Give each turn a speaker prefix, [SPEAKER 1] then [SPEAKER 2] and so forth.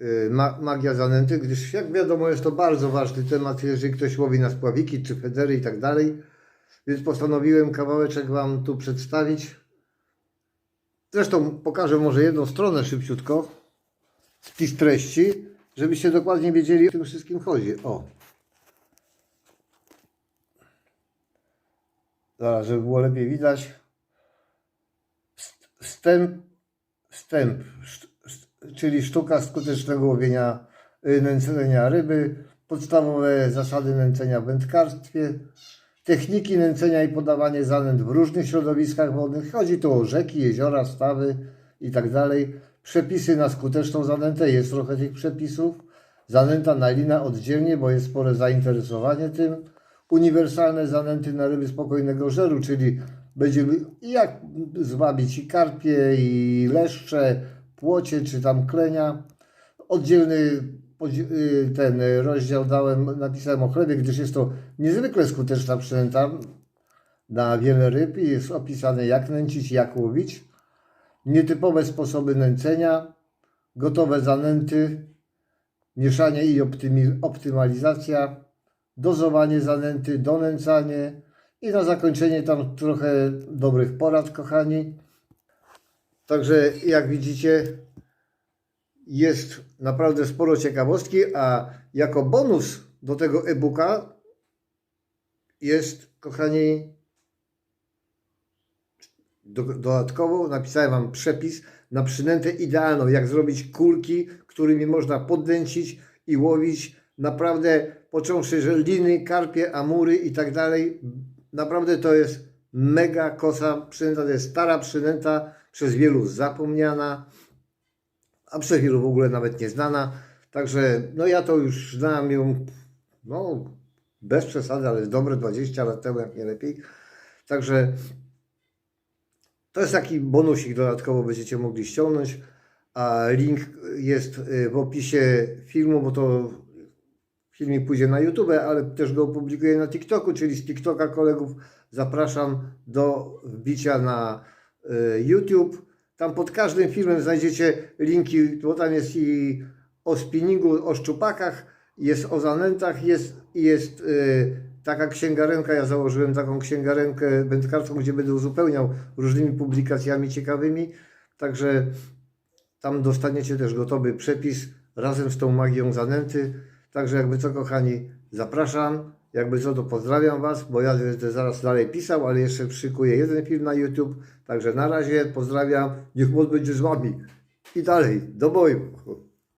[SPEAKER 1] y, ma, magia zanęty, gdyż jak wiadomo jest to bardzo ważny temat, jeżeli ktoś łowi na spławiki czy federy i tak dalej. Więc postanowiłem kawałeczek Wam tu przedstawić. Zresztą pokażę może jedną stronę szybciutko, spis treści, żebyście dokładnie wiedzieli o tym wszystkim chodzi. O. Zaraz, żeby było lepiej widać. Wstęp, wstęp, czyli sztuka skutecznego łowienia y, nęcenia ryby, podstawowe zasady nęcenia w wędkarstwie, techniki nęcenia i podawanie zanęt w różnych środowiskach wodnych. Chodzi tu o rzeki, jeziora, stawy i tak. Przepisy na skuteczną zanętę, jest trochę tych przepisów. Zanęta na lina oddzielnie, bo jest spore zainteresowanie tym. Uniwersalne zanęty na ryby spokojnego żeru, czyli będziemy jak zwabić i karpie, i leszcze, płocie, czy tam klenia. Oddzielny y, ten rozdział dałem, napisałem o chlebie, gdyż jest to niezwykle skuteczna przynęta na wiele ryb i jest opisane jak nęcić, jak łowić. Nietypowe sposoby nęcenia, gotowe zanęty, mieszanie i optymalizacja, dozowanie zanęty, donęcanie i na zakończenie tam trochę dobrych porad, kochani. Także jak widzicie, jest naprawdę sporo ciekawostki, a jako bonus do tego e-booka jest, kochani, do, dodatkowo napisałem Wam przepis na przynętę idealną, jak zrobić kulki, którymi można podnęcić i łowić naprawdę, począwszy, że liny, karpie, amury i tak dalej. Naprawdę to jest mega kosa przynęta, to jest stara przynęta, przez wielu zapomniana, a przez wielu w ogóle nawet nieznana. Także no ja to już znam ją, no bez przesady, ale dobre 20 lat temu, jak nie lepiej. Także to jest taki bonusik dodatkowo będziecie mogli ściągnąć, a link jest y, w opisie filmu, bo to filmik pójdzie na YouTube, ale też go opublikuję na TikToku, czyli z TikToka kolegów zapraszam do wbicia na y, YouTube. Tam pod każdym filmem znajdziecie linki, bo tam jest i o spinningu, o szczupakach, jest o zanętach, jest, jest y, taka księgarenka, ja założyłem taką księgarenkę wędkarską, gdzie będę uzupełniał różnymi publikacjami ciekawymi, także tam dostaniecie też gotowy przepis razem z tą magią zanęty. Także jakby co kochani, zapraszam. Jakby co to pozdrawiam Was, bo ja będę zaraz dalej pisał, ale jeszcze szykuję jeden film na YouTube. Także na razie pozdrawiam. Niech moc będzie z Wami. I dalej, do boju.